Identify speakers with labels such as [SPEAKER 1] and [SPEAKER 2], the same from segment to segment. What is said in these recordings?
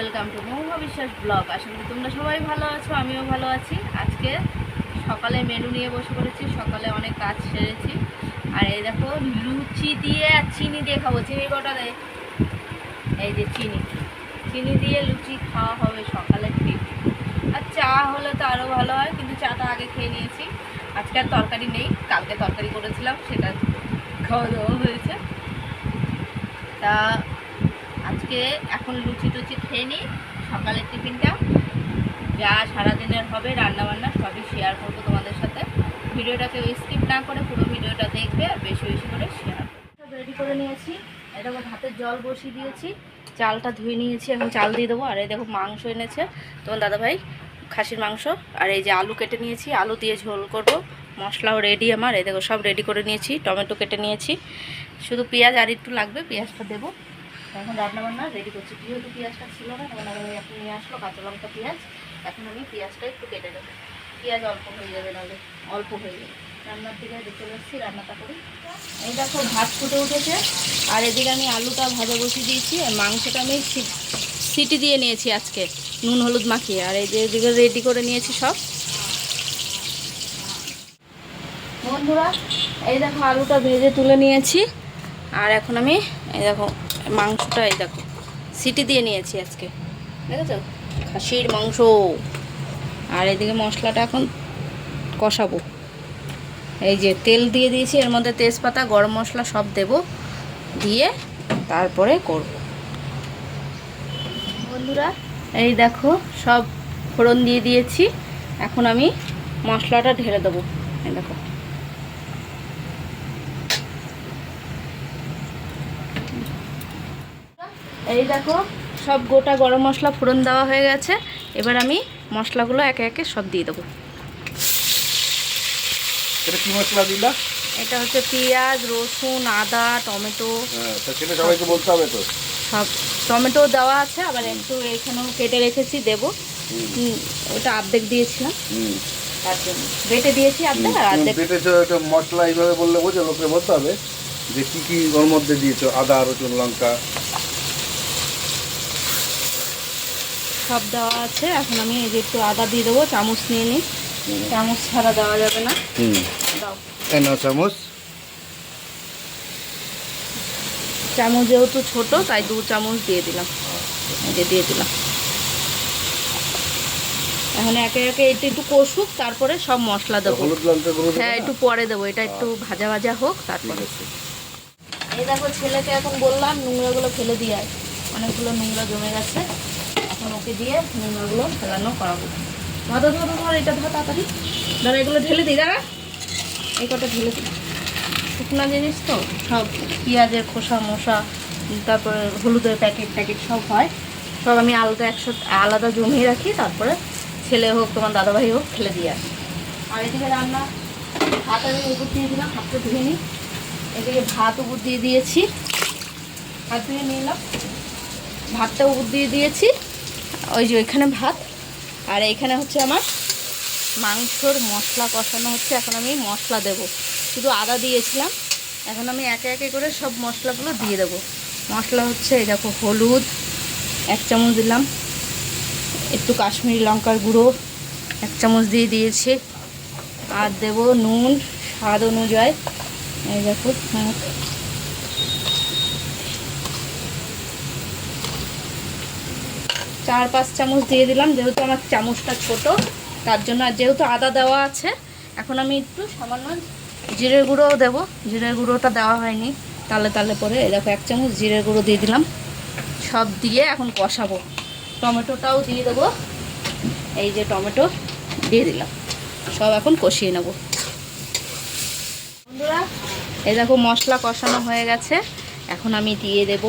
[SPEAKER 1] Welcome to মহুয়া বিশ্বাস blog. আশা করি তোমরা সবাই ভালো আছো, আমিও ভালো আছি। আজকে সকালে মেনু নিয়ে বসে পড়েছি, সকালে অনেক কাজ সেরেছি। আর এই দেখো, লুচি দিয়ে আর চিনি দিয়ে খাব। চিনি কটা দেয়? এই যে চিনি। চিনি দিয়ে লুচি খাওয়া হবে সকালে ঠিক আর চা হলে তো আরও ভালো হয়, কিন্তু চাটা আগে খেয়ে নিয়েছি। আজকে আর তরকারি নেই, কালকে তরকারি করেছিলাম, সেটা খাওয়া দাওয়া হয়েছে। তা আজকে এখন লুচি টুচি খেয়ে নিই, সকালের টিফিনটা। যা সারাদিনের হবে, রান্নাবান্না সবই শেয়ার করব তোমাদের সাথে। ভিডিওটাকে স্কিপ না করে পুরো ভিডিওটা দেখবে আর বেশি বেশি করে শেয়ার রেডি করে নিয়েছি। এটা ভাতের জল বসিয়ে দিয়েছি। চালটা ধুয়ে নিয়েছি, এখন চাল দিয়ে দেবো। আর এই দেখো মাংস এনেছে। তোমার দাদাভাই খাসির মাংস। আর এই যে আলু কেটে নিয়েছি, আলু দিয়ে ঝোল করব। মশলাও রেডি আমার। এই দেখো সব রেডি করে নিয়েছি, টমেটো কেটে নিয়েছি। শুধু পেঁয়াজ আর একটু লাগবে, পেঁয়াজটা দেবো। এখন রান্না বান্না রেডি করছি। যেহেতু পেঁয়াজটা ছিল না, তখন আমি এখন নিয়ে আসলো কাঁচা লঙ্কা, পেঁয়াজ। এখন আমি পেঁয়াজটা একটু কেটে দেবো পেঁয়াজ অল্প হয়ে যাবে নাহলে, অল্প হয়ে যাবে। রান্নার দিকে চলে এসেছি রান্নাটা করি। এই দেখো, ভাত ফুটে উঠেছে। আর এদিকে আমি আলুটা ভাজা বসিয়ে দিয়েছি, আর মাংসটা আমি সিটি দিয়ে নিয়েছি আজকে, নুন হলুদ মাখিয়ে। আর এই যে এদিকে রেডি করে নিয়েছি সব। বন্ধুরা, এই দেখো আলুটা ভেজে তুলে নিয়েছি। আর এখন আমি, এই দেখো মাংসটা এই দেখো, সিটি দিয়ে নিয়েছি আজকে, দেখেছ? খাসির মাংস। আর এদিকে মশলাটা এখন কষাবো। এই যে তেল দিয়ে দিয়েছি, এর মধ্যে তেজপাতা, গরম মশলা সব দেব, দিয়ে তারপরে করব। বন্ধুরা, এই দেখো, সব ফোড়ন দিয়ে দিয়েছি, এখন আমি মশলাটা ঢেলে দেবো। এই দেখো। এই দেখো সব গোটা গরম মশলা ফোড়ন দেওয়া হয়ে গেছে। এবার আমি মশলাগুলো একে একে সব দিয়ে দেবো।
[SPEAKER 2] এটা কি মশলা দিলা?
[SPEAKER 1] এটা হচ্ছে পেঁয়াজ রসুন আদা টমেটো।
[SPEAKER 2] হ্যাঁ, সেটা সবাইকে বলতে হবে তো।
[SPEAKER 1] সব টমেটো দেওয়া আছে আবার একটু এখানেও কেটে রেখেছি দেবো। হুম, ওটা অর্ধেক দিয়েছিলাম।
[SPEAKER 2] হুম।
[SPEAKER 1] তার জন্য। বেটে দিয়েছি আর
[SPEAKER 2] বেটেছো একটা মশলা এইভাবে বললে বোঝো লোকে বলতে হবে যে কি কি ওর মধ্যে দিয়েছ আদা রসুন লঙ্কা।
[SPEAKER 1] সব দেওয়া আছে। এখন আমি এই যে একটু আদা দিয়ে দেবো চামচ নিয়ে নিই। চামচ ছাড়া দেওয়া যাবে না।
[SPEAKER 2] হুম।
[SPEAKER 1] দাও।
[SPEAKER 2] চামচ।
[SPEAKER 1] চামচ যেহেতু ছোট তাই দু চামচ দিয়ে দিলাম। এই দিয়ে দিলাম। এখন একে একে এটা একটু কষুক তারপরে সব মশলা দেবো। হ্যাঁ একটু পরে দেবো। এটা একটু ভাজা ভাজা হোক তারপরে। এই দেখো ছেলেকে এখন বললাম নোংরাগুলো ফেলে দিয়ে আয়। অনেকগুলো নোংরা জমে গেছে। এখন ওকে দিয়ে নোংরাগুলো ফেলানো করাবো। ধর ধর ধর এটা ধর তাড়াতাড়ি। দাঁড়া, এগুলো ঢেলে দিই, দাঁড়া। এই কটা ঢেলে দিই। শুকনো জিনিস তো? সব পেঁয়াজের খোসা, মশা, তারপরে হলুদের প্যাকেট ট্যাকেট সব হয়। সব আমি আলাদা একসাথে, আলাদা জমিয়ে রাখি, তারপরে ছেলে হোক, তোমার দাদাভাই হোক ফেলে দিয়ে আসি। আর এদিকে রান্না, ভাত আমি উপর দিয়ে দিলাম হাতটা ধুয়ে নিই এদিকে ভাত উপর দিয়ে দিয়েছি। ভাত ধুয়ে নিলাম। ভাতটা উপর দিয়ে দিয়েছি। ওই যে ওইখানে ভাত, আর এইখানে হচ্ছে আমার মাংসর মশলা কষানো হচ্ছে। এখন আমি মশলা দেব। শুধু আদা দিয়েছিলাম, এখন আমি একে একে করে সব মশলাগুলো দিয়ে দেবো। মশলা হচ্ছে এই দেখো, হলুদ, এক চামচ দিলাম। একটু কাশ্মীরি লঙ্কার গুঁড়ো, এক চামচ দিয়ে দিয়েছি। আর দেব নুন, স্বাদ অনুযায়ী। এই দেখো চার, পাঁচ চামচ দিয়ে দিলাম, যেহেতু আমার চামচটা ছোট, তার জন্য আর যেহেতু আদা দেওয়া আছে, এখন আমি একটু সামান্য জিরে গুঁড়োও দেবো। জিরে গুঁড়োটা দেওয়া হয়নি। তালে তালে পরে দেখো এক চামচ জিরে গুঁড়ো দিয়ে দিলাম। সব দিয়ে এখন কষাবো। টমেটোটাও দিয়ে দেবো। এই যে টমেটো, দিয়ে দিলাম। সব এখন কষিয়ে নেব। বন্ধুরা, এই দেখো মশলা কষানো হয়ে গেছে। এখন আমি দিয়ে দেব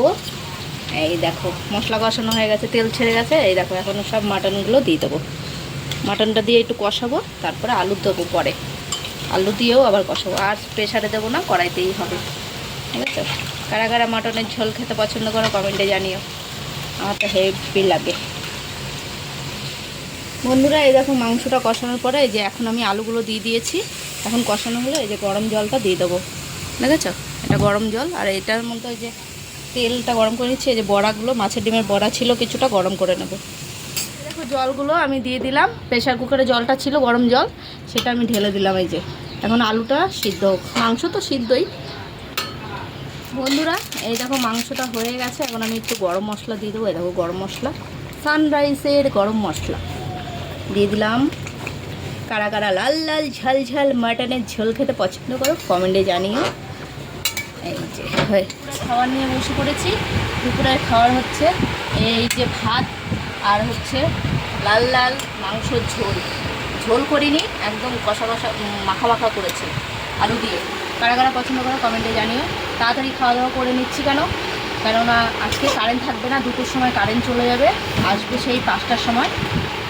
[SPEAKER 1] এই দেখো, মশলা কষানো হয়ে গেছে, তেল ছেড়ে গেছে। এই দেখো, এখন সব মাটনগুলো দিয়ে দেবো। মাটনটা দিয়ে একটু কষাবো, তারপরে আলু দেবো পরে। আলু দিয়েও আবার কষাবো। আর প্রেশারে দেবো না, কড়াইতেই হবে। ঠিক আছে? কারা কারা মাটনের ঝোল খেতে পছন্দ করো কমেন্টে জানিও। আমার তো হেভি লাগে। বন্ধুরা, এই দেখো, মাংসটা কষানোর পরে এই যে এখন আমি আলুগুলো দিয়ে দিয়েছি। এখন কষানো হলে, এই যে গরম জলটা দিয়ে দেবো। দেখেছ? এটা গরম জল, আর এটার মধ্যে ওই যে তেলটা গরম করে নিচ্ছি, এই যে বড়াগুলো, মাছের ডিমের বড়া ছিল, কিছুটা গরম করে নেব। দেখো জলগুলো আমি দিয়ে দিলাম প্রেশার কুকারে জলটা ছিল, গরম জল, সেটা আমি ঢেলে দিলাম এই যে। এখন আলুটা সিদ্ধ হোক। মাংস তো সিদ্ধই। বন্ধুরা, এই দেখো মাংসটা হয়ে গেছে, এখন আমি একটু গরম মশলা দিয়ে দেবো, এই দেখো গরম মশলা। সানরাইসের গরম মশলা। দিয়ে দিলাম কারা কারা লাল লাল ঝাল ঝাল মাটনের ঝোল খেতে পছন্দ করো, কমেন্টে জানিও। এই যে হয়ে খাবার নিয়ে বসে পড়েছি। দুপুরের খাবার হচ্ছে এই যে ভাত আর হচ্ছে লাল লাল মাংসর ঝোল। ঝোল করিনি একদম কষা কষা মাখা মাখা করেছি আলু দিয়ে। কারা কারা পছন্দ করো কমেন্টে জানিও। তাড়াতাড়ি খাওয়া দাওয়া করে নিচ্ছি কেন? কেননা আজকে কারেন্ট থাকবে না দুটোর সময় কারেন্ট চলে যাবে। আসবে সেই পাঁচটার সময়।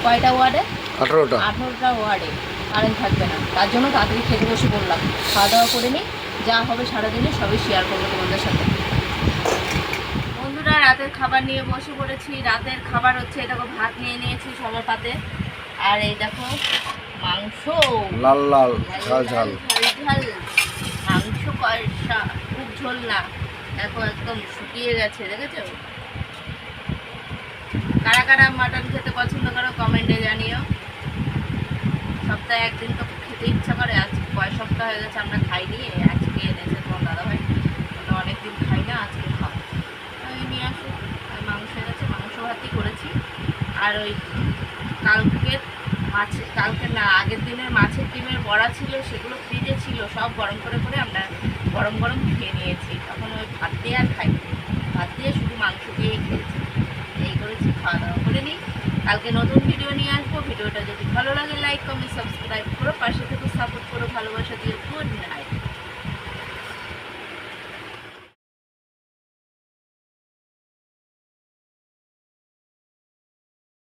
[SPEAKER 1] কয়টা ওয়ার্ডে?
[SPEAKER 2] আঠারোটা।
[SPEAKER 1] আঠেরোটা ওয়ার্ডে। কারেন্ট থাকবে না। তার জন্য তাড়াতাড়ি খেতে বসে পড়লাম। খাওয়া দাওয়া করে নিই যা হবে সারাদিনে সবই শেয়ার করব তোমাদের সাথে। বন্ধুরা রাতের খাবার নিয়ে বসে পড়েছি। রাতের খাবার হচ্ছে দেখো ভাত নিয়ে নিয়েছি সবার পাতে। আর এই দেখো মাংস।
[SPEAKER 2] লাল লাল ঝাল ঝাল।
[SPEAKER 1] ঝাল মাংস কষা খুব ঝোল না। দেখো একদম শুকিয়ে গেছে দেখেছ? কারা কারা মাটন খেতে পছন্দ করো কমেন্টে জানিও। সপ্তাহে একদিন তো খেতে ইচ্ছা করে আজ কয় সপ্তাহ হয়ে গেছে আমরা খাইনি আজকে এনেছে তোমার দাদাভাই। আমরা অনেকদিন খাই না, আজকে খাব। ওই নিয়ে আসো আর মাংস এনেছে মাংস ভাতই করেছি। আর ওই কালকের মাছ, কালকে না, আগের দিনের মাছের ডিমের বড়া ছিল, সেগুলো ফ্রিজে ছিল, সব গরম করে করে আমরা গরম গরম খেয়ে নিয়েছি। তখন ওই ভাত দিয়ে আর খাই ভাত দিয়ে শুধু মাংস দিয়েই খেয়েছি। এই করেছি, খাওয়া দাওয়া করে নিই। কালকে নতুন ভিডিও নিয়ে আসব। ভিডিওটা যদি ভালো লাগে লাইক কমেন্ট সাবস্ক্রাইব করো পাশে থেকে সাপোর্ট করো ভালোবাসা দিয়ে